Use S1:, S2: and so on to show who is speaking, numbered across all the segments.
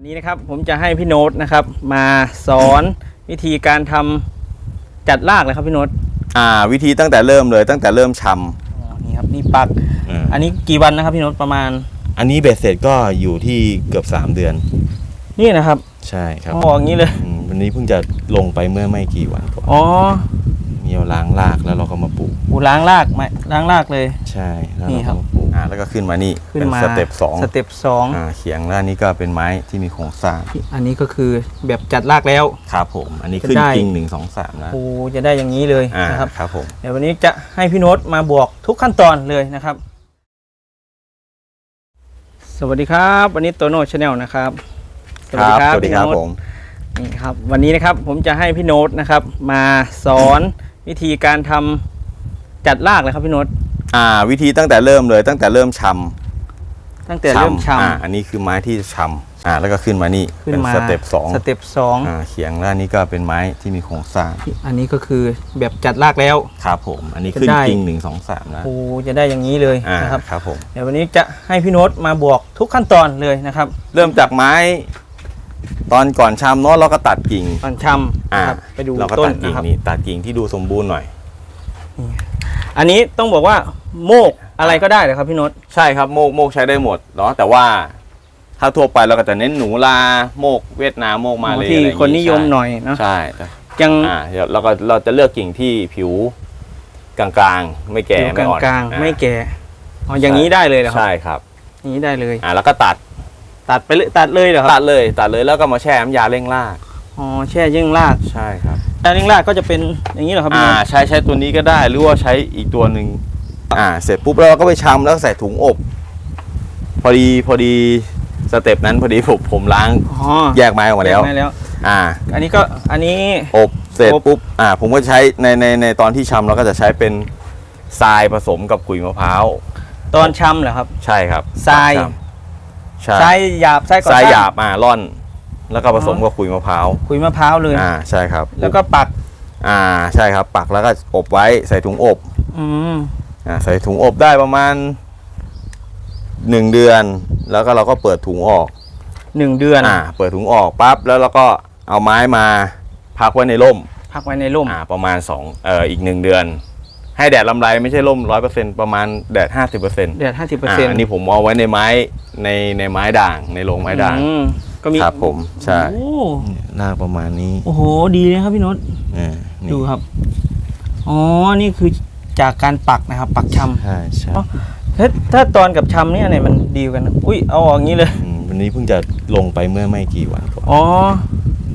S1: วันนี้นะครับผมจะให้พี่โน้ตนะครับ มาสอนวิธีการทำจัดรากเลยครับพี่โน้ต
S2: อ่า วิธีตั้งแต่เริ่มเลยตั้งแต่เริ่มช
S1: อ๋อนี่ครับนี่ปักำ
S2: อืม
S1: อันนี้กี่วันนะครับพี่โน้ตประมาณ
S2: อันนี้เบ็ดเสร็จก็อยู่ที่เกือบ 3 เดือน
S1: นี่นะครับ
S2: ใช่ครับ
S1: อ๋ออย่างนี้เลย
S2: อืมวันนี้เพิ่งจะลงไปเมื่อไม่กี่วันก่อน
S1: อ๋อ
S2: มีเอาล้างรากแล้วเราก็มาปลูก
S1: อูล้างรากไหมล้างรากเลย
S2: ใช่แล้ว
S1: นี่
S2: เรา
S1: ครั
S2: ก็
S1: บ
S2: มาปลูก อ่าแล้วก็ขึ้นมานี่
S1: ขึ้น
S2: เป็น
S1: มา
S2: สเต็ปสอง
S1: สเต็ปสอง
S2: อ่าเขียงแล้วอันนี้ก็เป็นไม้ที่มีโครงสร้าง
S1: อันนี้ก็คือแบบจัดรากแล้ว
S2: ครับผม อันนี้ขึ้น
S1: จะได้
S2: จริงหนึ่งสองสามนะ
S1: โอ้จะได้อย่างนี้เลย
S2: อ่า
S1: นะครับ
S2: ครับผม
S1: เดี๋ยววันนี้จะให้พี่โน้ตมาบวกทุกขั้นตอนเลยนะครับ สวัสดีครับ วันนี้โตโน่ชาแนลนะครับ
S2: สวัสดีครับ
S1: พี่โน้ต
S2: ผม
S1: นี่ครับวันนี้นะครับผมจะให้พี่โน้ตนะครับ มาสอน วิธีการทำจัดรากเลยครับพี่โน้ต
S2: อ่า วิธีตั้งแต่เริ่มเลยตั้งแต่เริ่มชำ
S1: ตั้งแต่เริ่มช
S2: อ่าอันนี้คือไม้ที่ชำอ่าแล้วก็ขึ้นมานี่ำ
S1: ขึ้น
S2: เป็น
S1: มา
S2: สเต็ปสอง
S1: สเต็ปสอง
S2: อ่าเขียงแล้วอันนี้ก็เป็นไม้ที่มีโครงสร้าง
S1: อันนี้ก็คือแบบจัดรากแล้ว
S2: ครับผม อันนี้ขึ้น
S1: จะได้
S2: จริงหนึ่งสองสามนะ
S1: โอ้จะได้อย่างนี้เลย
S2: อ่า
S1: นะครับ
S2: ครับผม
S1: เดี๋ยววันนี้จะให้พี่โน้ตมาบวกทุกขั้นตอนเลยนะครับ
S2: เริ่มจากไม้ ตอนก่อนชำเนาะเราก็ตัดกิ่ง
S1: ตอนชำ
S2: อ่า
S1: นะครับไปดู
S2: เราก็
S1: ต้น
S2: ตัดกิ่
S1: นะ
S2: ง
S1: ครับ
S2: นี่ตัดกิ่งที่ดูสมบูรณ์หน่อย
S1: อันนี้ต้องบอกว่าโมกอะไรก็ได้เหรอครับพี่โน้ต
S2: ใช่ครับโมกโมกใช้ได้หมดเนาะแต่ว่าถ้าทั่วไปเราก็จะเน้นหนูลาโมกเวียดนามโมกมาเลย
S1: ที่
S2: อะไรอย่างงี้
S1: คนนิยมหน่อยเนาะ
S2: ใช่ใช่
S1: ยัง
S2: อ่าเดี๋ยวเราก็เราจะเลือกกิ่งที่ผิวกลางๆ ไม่แก่
S1: อยู่
S2: ไม่อ่อน
S1: กลางๆ
S2: อ่า
S1: ไม่แก่อ๋ออย่างนี้ได้เลยเหรอครับ
S2: ใช่ครับ
S1: อย่างนี้ได้เลย
S2: อ่าแล้วก็ตัด
S1: ตัดไปเลยตัดเลยเหรอค
S2: ตั
S1: รับ
S2: ดเลย ตัดเลยแล้วก็มาแช่น้ำยาเร่งราก
S1: อ๋อแช่ยิ่งราก
S2: ใช่ครับ
S1: แช่ยิ่งรากก็จะเป็นอย่างนี้เหรอครับพี่
S2: อ่า
S1: โน้ต
S2: ใช้ใช้ตัวนี้ก็ได้หรือว่าใช้อีกตัวหนึ่งอ่า เสร็จปุ๊บแล้วเราก็ไปชำแล้วก็ใส่ถุงอบ พอดีพอดีสเต็ปนั้นพอดีผมผมล้าง
S1: อ๋อ
S2: แยกไม้ออกมาแล้ว
S1: ได้แล้ว
S2: อ่า
S1: อันนี้ก็อันนี้
S2: อบเสร็จ
S1: อบ
S2: ปุ๊บอ่า ผมก็ใช้ในในในตอนที่ชำเราก็จะใช้เป็นทรายผสมกับขุยมะพร้าว
S1: ตอนชำเหรอครับ
S2: ใช่ครับ
S1: ทราย
S2: ชำใช่
S1: ทรายหยาบทรายก่อ
S2: ทราย
S1: สร้ง
S2: หยาบอ่าร่อน แล้วก็ผสมกับขุยมะพร้าว
S1: ขุยมะพร้าวเลย
S2: อ่าใช่ครับ
S1: แล้วก็ปัก
S2: อ่าใช่ครับ ปักแล้วก็อบไว้ใส่ถุงอบ
S1: อืม
S2: อ่าใส่ถุงอบได้ประมาณหนึ่งเดือน แล้วก็เราก็เปิดถุงออก
S1: หนึ่งเดือน
S2: อ่าเปิดถุงออกปั๊บแล้วเราก็เอาไม้มาพักไว้ในร่ม
S1: พักไว้ในร่ม
S2: อ่าประมาณสองเอ่ออีกหนึ่งเดือน ให้แดดลำไรไม่ใช่ร่มร้อยเปอร์เซ็นต์ประมาณแดดห้าสิบเปอร์เซ็นต์
S1: เดือนห้าสิบเปอร์เซ็นต์
S2: อันนี้ผมเอาไว้ในไม้ในในไม้ด่างในโรงไม้ด่าง
S1: ก็มี
S2: ครับผมใช่
S1: โอ้
S2: หน้าประมาณนี้
S1: โอ้โหดีนะครับพี่โน้ต
S2: อ่านี่
S1: ดูครับ อ๋อ นี่คือจากการปักนะครับ ปักชำ
S2: ใช่ใช่
S1: อ๋อถ้าถ้าตอนกับชำเนี่ยอันไหนมันดีกว่ากันนะอุ้ยเอาออกอย่างนี้เลย
S2: มวันนี้เพิ่งจะลงไปเมื่อไม่กี่วันก่อน
S1: อ๋อ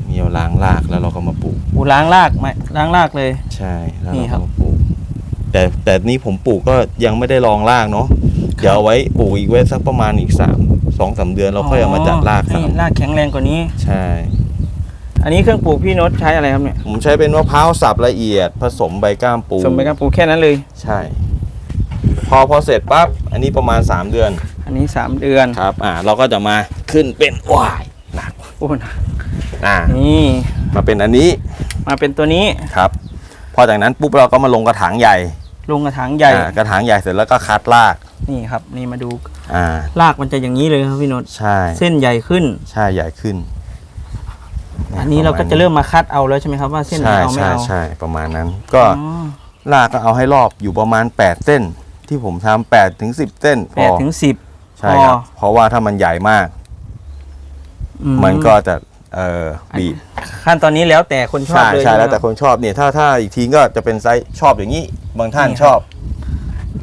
S2: มีเอาล้างรากแล้วเราก็มาปลูก
S1: อูล้างรากไหมล้างรากเลย
S2: ใช่แล้ว
S1: นี่
S2: เรา
S1: ครั
S2: ก็
S1: บ
S2: มาปลูก แต่แต่นี่ผมปลูกก็ยังไม่ได้ลองรากเนาะเดี๋ยวเอาไว้ปลูกอีกไว้สักประมาณอีกสามส องสามเดือนเราค่อยเอามาจัดราก
S1: ให้
S2: ซ้ำ
S1: รากแข็งแรงกว่านี้
S2: ใช่
S1: อันนี้เครื่องปลูกพี่โน้ตใช้อะไรครับเนี่ย
S2: ผมใช้เป็นมะพร้าวสับละเอียด ผสมใบก้ามปู
S1: สมไปกับปลูกแค่นั้นเลย
S2: ใช่ พอพอเสร็จปั๊บอันนี้ประมาณ 3 เดือน
S1: อันนี้สามเดือน
S2: ครับอ่าเราก็จะมาขึ้นเป็นว้ายหนัก
S1: โอ้นะ
S2: อ่า
S1: นี่
S2: มาเป็นอันนี้
S1: มาเป็นตัวนี้
S2: ครับ พอจากนั้นปุ๊บเราก็มาลงกระถางใหญ่
S1: ลงกระถางใหญ่
S2: อ่ากระถางใหญ่เสร็จแล้วก็คัดราก
S1: นี่ครับ นี่มาดู
S2: อ่า
S1: รากมันจะอย่างนี้เลยครับพี่โน้ต
S2: ใช่
S1: เส้นใหญ่ขึ้น
S2: ใช่ใหญ่ขึ้น
S1: อันนี้เราก็จะเริ่มมาคัดเอาแล้วใช่ไหมครับว่าเส้นไหน
S2: ใช่
S1: เอาไม่
S2: ใช่
S1: เอา
S2: ใช่ประมาณนั้น ก็
S1: อ๋อ
S2: รากก็เอาให้รอบอยู่ประมาณ 8 เส้น ที่ผมทำ8ถึง10เส้นพ
S1: แป
S2: อ
S1: ดถึงสิบ
S2: ใช่ครับเพราะว่าถ้ามันใหญ่มาก
S1: อื
S2: มันก็จะเอ่อบีบ
S1: ขั้นตอนนี้แล้วแต่คนชอบ
S2: ใช่
S1: เลย
S2: ใช่แล้ว
S1: ไหม
S2: แต่
S1: รับ
S2: คนชอบเนี่ยถ้าถ้าอีกทีก็จะเป็นไซส์ชอบอย่างนี้ บางท่าน
S1: นี่ครับ
S2: ชอบ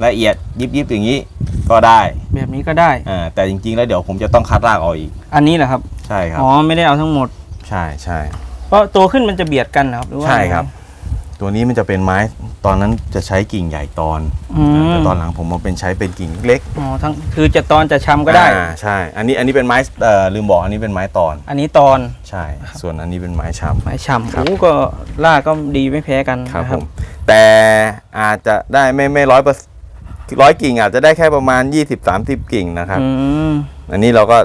S2: ละเอียดยิบยิบอย่างนี้ก็ได้
S1: แบบนี้ก็ได้
S2: อ่าแต่จริงๆ แล้วเดี๋ยวผมจะต้องคัดรากออกอีก
S1: อันนี้แหละครับ
S2: ใช่ครับ
S1: อ๋อไม่ได้เอาทั้งหมด
S2: ใช่ใช่
S1: เพราะโตขึ้นมันจะเบียดกันเหรอครับหรือว่า
S2: ใช่ครับ ตัวนี้มันจะเป็นไม้ตอนนั้นจะใช้กิ่งใหญ่ตอน
S1: อืม
S2: แต่ตอนหลังผมมาเป็นใช้เป็นกิ่งเล็ก
S1: อ๋อทั้งคือจะตอนจะชำก็ได้
S2: อ่าใช่ อันนี้อันนี้เป็นไม้เอ่อลืมบอกอันนี้เป็นไม้ตอน
S1: อันนี้ตอน
S2: ใช่ ส่วนอันนี้เป็นไม้ชำ
S1: ไม้ชำ
S2: ครับ
S1: โอ้ก็รากก็ดีไม่แพ้กัน
S2: ครับ
S1: นะ
S2: ผมแต่อาจจะได้ไม่ไม่ร้อยเปอร์ ร้อยกิ่งอาจจะได้แค่ประมาณ20-30กิ่งนะครับ
S1: อืม
S2: อันนี้เราก็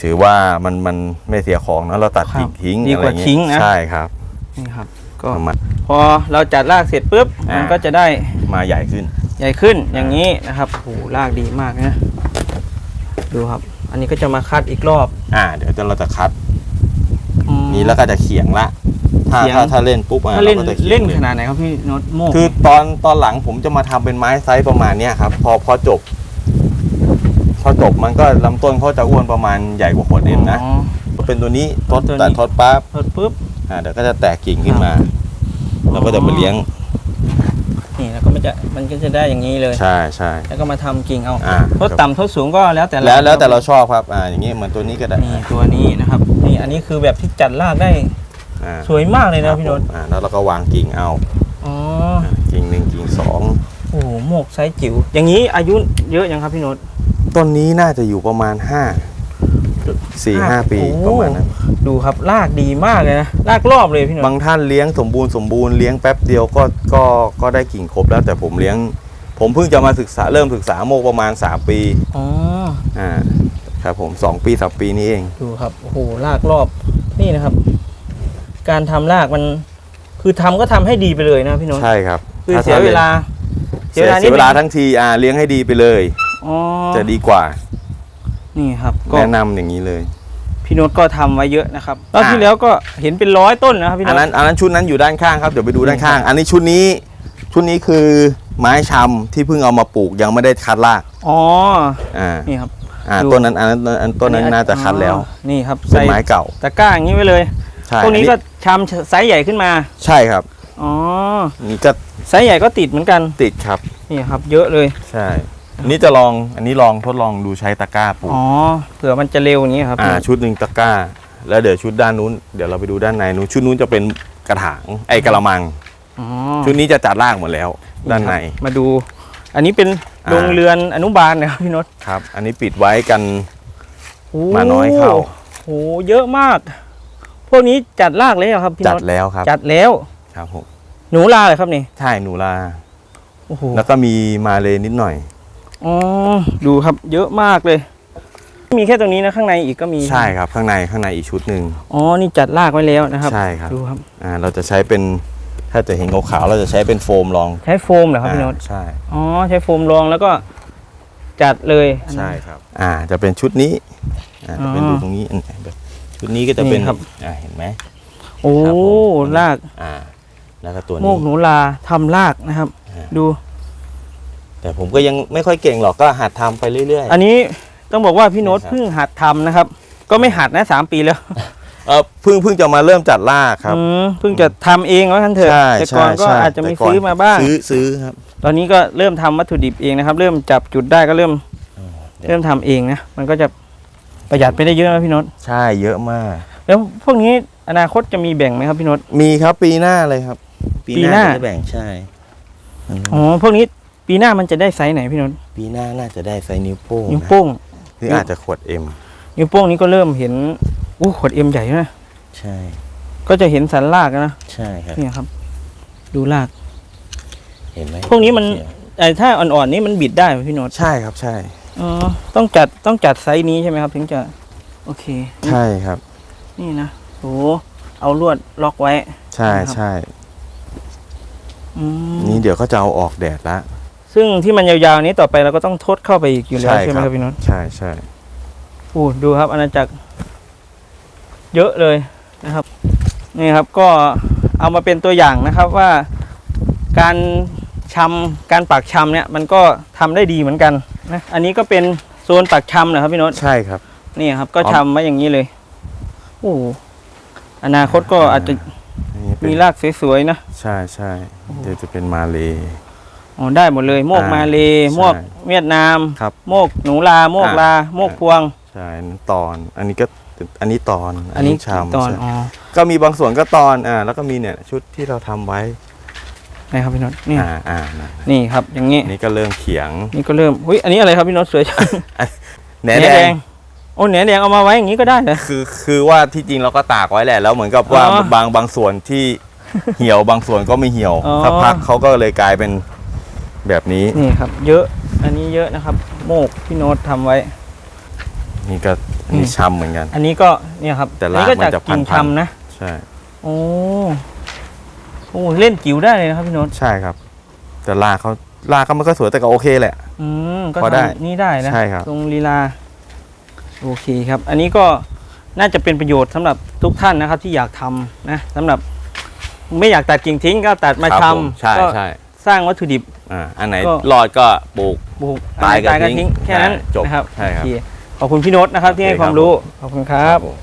S2: ถือว่ามันมันไม่เสียของนะเราตัด
S1: ครับ
S2: กิ่งทิ้ง
S1: ดี
S2: อะไร
S1: กว่า
S2: เงี้
S1: ทิ้งนะ
S2: ใช่ครับ
S1: นี่ครับ ก็
S2: ประมาณ
S1: พอเราจัดรากเสร็จปุ๊บ
S2: อ่ามั
S1: มันก็จะได้
S2: มาใหญ่ขึ้น
S1: ใหญ่ขึ้นอย่างนี้นะครับโอ้โหรากดีมากนะ ดูครับ อันนี้ก็จะมาคัดอีกรอบ
S2: อ่า เดี๋ยวเราจะคัด
S1: อืม
S2: นี้แล้วก็จะเขียงละ ถ้า
S1: เขียง
S2: ถ้าถ้าเล่นปุ๊บอะ
S1: ถ้าเล่น
S2: รก็จะขียง
S1: เล่น
S2: ย
S1: ขนาดไหนครับพี่โน้ตโมก
S2: คือตอนตอนหลังผมจะมาทำเป็นไม้ไซส์ประมาณเนี้ยครับ พอพอจบ พอจบมันก็ลำต้นเขาจะอ้วนประมาณใหญ่กว่าขวดเอ็มนะ
S1: อ๋อ
S2: เป็นตัวนี้ทด
S1: ตัวนี้
S2: แต่ทดปั๊บ
S1: เปิดปุ๊บ
S2: อ่าเดี๋ยวก็จะแตกกิ่งขึ้นมาแล้วก็จะมาเลี้ยง
S1: นี่แล้วก็มันจะมันก็จะได้อย่างนี้เลย
S2: ใช่ใช่
S1: แล้วก็มาทำกิ่งเอา
S2: อ่า
S1: ทดต่ำทดสูงก็แล้วแต่
S2: แล้วแล้วแต่เรา
S1: คบ
S2: ชอบครับ อ่า อย่างนี้เหมือนตัวนี้ก็ได้
S1: นี่ตัวนี้นะครับ นี่อันนี้คือแบบที่จัดรากได้
S2: อ่า
S1: สวยมากเลย
S2: ครั
S1: นะ
S2: บ
S1: พี่โน้ต
S2: ผมอ่าแล้วเราก็วางกิ่งเอา
S1: อ๋อ
S2: อ่ากิ่งหนึ่งกิ่งสอง
S1: โอ้โหโมกไซส์จิ๋วอย่างนี้อายุเยอะยังครับพี่โน้ต
S2: ต้นนี้น่าจะอยู่ประมาณห้าสี่ห้าปี
S1: โอ้
S2: ประมาณนั้น
S1: ดูครับรากดีมากเลยนะรากรอบเลยพี่โน้ต
S2: บางท่านเลี้ยงสมบูรณ์สมบูรณ์เลี้ยงแป๊บเดียวก็ก็ก็ได้กิ่งครบแล้วแต่ผมเลี้ยง ผมเพิ่งจะมาศึกษาเริ่มศึกษาโมกประมาณ3ปี
S1: อ๋อ
S2: อ่าครับผม2ปีสามปีนี้เอง
S1: ดูครับโอ้โหรากรอบนี่นะครับ การทำรากมัน คือทำก็ทำให้ดีไปเลยนะพี่โน้ต
S2: ใช่ครับ
S1: คือ
S2: ถ้า
S1: เสียเวลา
S2: เสีย
S1: นิ
S2: เสี
S1: ด
S2: ยเวลา
S1: นึง
S2: ทั้งทีอ่าเลี้ยงให้ดีไปเลย
S1: อ๋อ
S2: จะดีกว่า
S1: นี่ครับก็
S2: แนะนำอย่างนี้เลย
S1: พี่โน้ตก็ทำไว้เยอะนะครับรอบที่
S2: อ่า
S1: แล้วก็เห็นเป็นร้อยต้นนะครับพี่
S2: อัน
S1: โน้ต
S2: นั้นอันนั้นชุดนั้นอยู่ด้านข้างครับเดี๋ยวไปดูด้านข้าง
S1: นี่ครับ
S2: อันนี้ชุดนี้ชุดนี้คือไม้ชำที่เพิ่งเอามาปลูกยังไม่ได้คัดราก
S1: อ๋อ
S2: อ่า
S1: นี่ครับ
S2: อ่า
S1: ดู
S2: ต้นนั้นอันนั้นอันต้นนั้นน่าจะคัดแล้ว
S1: อ๋อนี่ครับ
S2: เป็น
S1: ใส่
S2: ไม้เก่า
S1: ตะกร้าอย่างนี้ไว้เลย
S2: ใช่
S1: พวกนี้
S2: อั
S1: ก็ชำไซส์ใหญ่ขึ้นมา
S2: ใช่ครับ
S1: อ๋อ
S2: นี่ก็
S1: ไซส์ใหญ่ก็ติดเหมือนกัน
S2: ติดครับ
S1: นี่ครับ เยอะเลย
S2: ใช่ อันนี้จะลอง อันนี้ลองทดลองดูใช้ตะกร้าปลูก
S1: อ๋อเผื่อมันจะเร็วอย่างนี้ครับ
S2: อ่าชุดหนึ่งตะกร้า แล้วเดี๋ยวชุดด้านนู้น เดี๋ยวเราไปดูด้านในนู้น ชุดนู้นจะเป็นกระถาง ไอ้กระมัง
S1: อ๋อ
S2: ชุดนี้จะจัดรากหมดแล้ว ด้านใน
S1: ครับมาดู อันนี้เป็น
S2: อ่า
S1: โรงเรือนอนุบาลนะครับพี่โนต
S2: ครับ อันนี้ปิดไว้กัน
S1: โอ้
S2: มาน้อยเข้า
S1: โอ้เยอะมาก พวกนี้จัดรากเลยเหรอครับพี่
S2: จั
S1: โน
S2: ด
S1: ต
S2: แล้วครับ
S1: จัดแล้ว
S2: ครับผม
S1: หนูลาเลยครับนี่
S2: ใช่หนูลา
S1: โอ้โห
S2: แล้วก็มีมาเลนิดหน่อย
S1: อ๋อดูครับเยอะมากเลย มีแค่ตรงนี้นะข้างในอีกก็มี
S2: ใช่ครับ ข้างในข้างในอีกชุดหนึ่ง
S1: อ๋อนี่จัดรากไว้แล้วนะครับ
S2: ใช่ครับ
S1: ดูครับ
S2: อ่าเราจะใช้เป็นถ้าจะเห็นขาวๆเราจะใช้เป็นโฟมรอง
S1: ใช้โฟมเหรอครับพี่โนต
S2: อ่าใช่
S1: อ๋อใช้โฟมรองแล้วก็จัดเลยอันนั้น
S2: ใช่ครับ อ่า จะเป็นชุดนี้อ่าจะเป็น
S1: อ๋อ
S2: ดูตรงนี้อันแบบ ชุดนี้ก็จะเป็น
S1: นี่ครับ
S2: อ่าเห็นไหม
S1: โอ้
S2: ครับผม
S1: ราก
S2: อ่า แล้วก็ตัว
S1: โม
S2: นี้
S1: กหนูลาทำรากนะครับ
S2: อ่า
S1: ดู
S2: แต่ผมก็ยังไม่ค่อยเก่งหรอกก็หัดทำไปเรื่อย
S1: อันนี้ต้องบอกว่าพี่โน้ต
S2: นะครับ
S1: เพิ่งหัดทำนะครับ ก็ไม่หัดนะสามปีแล้ว
S2: ๆเออเพิ่งเพิ่งจะมาเริ่มจัดล่ากครับ
S1: อืมเพิ่งจะทำเองว่ากันเถอะ
S2: ใช่
S1: แต่
S2: ใช่
S1: ก่อนก็
S2: ใช่
S1: อาจจะมี
S2: แต่ก่น
S1: ซื้อมาบ้าง
S2: ซื้อซื้อครับ
S1: ตอนนี้ก็เริ่มทำวัตถุดิบเองนะครับ เริ่มจับจุดได้ก็เริ่ม
S2: เดี๋ยว
S1: เริ่มทำเองนะมันก็จะ ประหยัดไปได้เยอะนะพี่โน้ต
S2: ใช่เยอะมาก
S1: แล้วพวกนี้อนาคตจะมีแบ่งไหมครับพี่โน้ต
S2: มีครับปีหน้าเลยครับ
S1: ปีหน้า
S2: จะได้แบ่งใช่
S1: อ๋อพวกนี้ปีหน้ามันจะได้ไซส์ไหนพี่โน้ต
S2: ปีหน้าน่าจะได้ไซส์นิ้วโป้ง
S1: นิ้วโป้ง
S2: หรืออาจจะขวดเอ็ม
S1: นิ้วโป้งนี้ก็เริ่มเห็นอู้ขวดเอ็มใหญ่นะ
S2: ใช่
S1: ก็จะเห็นสันรากนะ
S2: ใช่ครับ
S1: เนี่ยครับ ดูราก
S2: เห็นไหม
S1: พวกนี้มันไอ้ถ้าอ่อนๆนี่มันบิดได้ไหมพี่โน้ต
S2: ใช่ครับใช่
S1: อ๋อต้องจัดต้องจัดไซส์นี้ใช่ไหมครับ ถึงจะ โอเค
S2: ใช่ครับ
S1: นี่นะโหเอาลวดล็อกไว้
S2: ใช่
S1: ครับ
S2: ใช่
S1: อืม
S2: นี่เดี๋ยวก็จะเอาออกแดดละ
S1: ซึ่งที่มันยาวๆนี้ต่อไปเราก็ต้องทดเข้าไปอีกอยู่แล้วใช่ไหมครับพี่โน้ต
S2: ใช่ใช่
S1: โอ้ดูครับอาณาจักร เยอะเลยนะครับ นี่ครับก็เอามาเป็นตัวอย่างนะครับว่าการชำการปักชำเนี่ย มันก็ทำได้ดีเหมือนกัน นะอันนี้ก็เป็นโซนปักชำนะครับพี่โน้ต
S2: ใช่ครับ
S1: นี่ครับก็
S2: อ๋อ
S1: ชำไว้อย่างนี้เลยโอ้โหอนาคตก็อาจจะ
S2: อันนี้เป็น
S1: มีรากสวยๆนะ
S2: ใช่ใช่เดี๋ยวจะเป็นมาเล
S1: อ๋อได้หมดเลย โมก
S2: อ่า
S1: มาเล
S2: ใช่
S1: โมกเวียดนาม
S2: ครับ
S1: โมกหนูลา โมก
S2: อ่า
S1: ลา โมกพวง
S2: ใช่อันนั้นตอน อันนี้ก็อันนี้ตอน
S1: อันนี้
S2: ชาม
S1: ตอน
S2: ใช่
S1: อ๋อ
S2: ก็มีบางส่วนก็ตอนอ่าแล้วก็มีเนี่ยชุดที่เราทำไว้
S1: นะครับพี่โน็อตนี่
S2: อ่าอ่านะ
S1: นี่ครับอย่างนี้
S2: อันนี้ก็เริ่มเขียง
S1: นี่ก็เริ่มอุ้ยอันนี้อะไรครับพี่โน็อตสวยจัง
S2: แหนแดง
S1: โอ้แหนแดงเอามาไว้อย่างนี้ก็ได้เหรอ
S2: คือคือว่าที่จริงเราก็ตากไว้แหละแล้วเหมือนกับว่า
S1: อ๋อ
S2: บางบางส่วนที่เหี่ยวบางส่วนก็ไม่เหี่ยว
S1: อ๋อ
S2: สักพักเขาก็เลยกลายเป็นแบบนี้
S1: นี่ครับ เยอะอันนี้เยอะนะครับ โมกพี่โน้ตทำไว้
S2: นี่ก็อันนี้ช้ำเหมือนกัน
S1: อันนี้ก็เนี่ยครับ
S2: แต่
S1: อันนี้ก็
S2: รากมัน
S1: จาก
S2: จะ
S1: กิ่ง
S2: พันๆ
S1: ทำนะ
S2: ใช่
S1: โอ้ โอ้เล่นจิ๋วได้เลยนะครับพี่โน้ต
S2: ใช่ครับ แต่ลากเขาลากเขามันก็สวยแต่ก็โอเคแหละ
S1: อืมก็
S2: พอได้
S1: ทำนี่ได้นะ
S2: ใช่ครับ
S1: ตรงลีลา โอเคครับ อันนี้ก็น่าจะเป็นประโยชน์สำหรับทุกท่านนะครับ ที่อยากทำนะสำหรับไม่อยากตัดกิ่งทิ้งก็ตัดมา
S2: ครับ
S1: ช
S2: ผมใช่ำ
S1: ก็
S2: ใช่
S1: สร้างวัตถุดิบ
S2: อ่าอันไหน
S1: ก็
S2: รอดก็ปลูก
S1: ปลูก
S2: ตายก็
S1: ตายก็
S2: ทิ้
S1: ทิ้
S2: ง
S1: งแค่นั้น
S2: จบ
S1: นะครับ
S2: ใช่ครับ
S1: โอเคขอบคุณพี่โน้ตนะครับที่ให้
S2: โอเค
S1: ความรู้ ขอบคุณครับ
S2: ผม